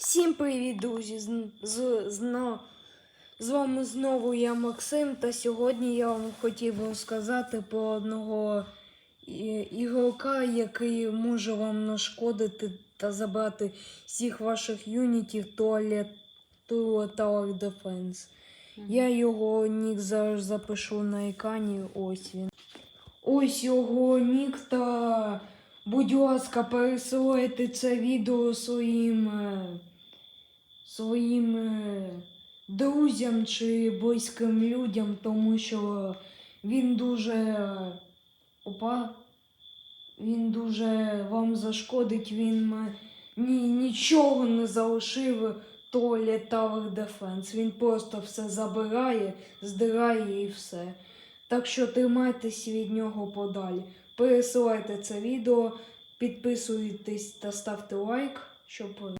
Всім привіт, друзі! З, з, зно- з вами знову я Максим, та сьогодні я вам хотів розказати про одного ігрока, який може вам нашкодити та забрати всіх ваших юнітів туалет Tower Defense. Я його нік зараз запишу на екрані. Ось він. Ось його нік та будь ласка, пересилайте це відео своїм, е, своїм е, друзям чи близьким людям, тому що він дуже е, опа, він дуже вам зашкодить, він ні, нічого не залишив Toilet Tower Defense. Він просто все забирає, здирає і все. Так що тримайтесь від нього подалі. Пересилайте це відео, підписуйтесь та ставте лайк, щоб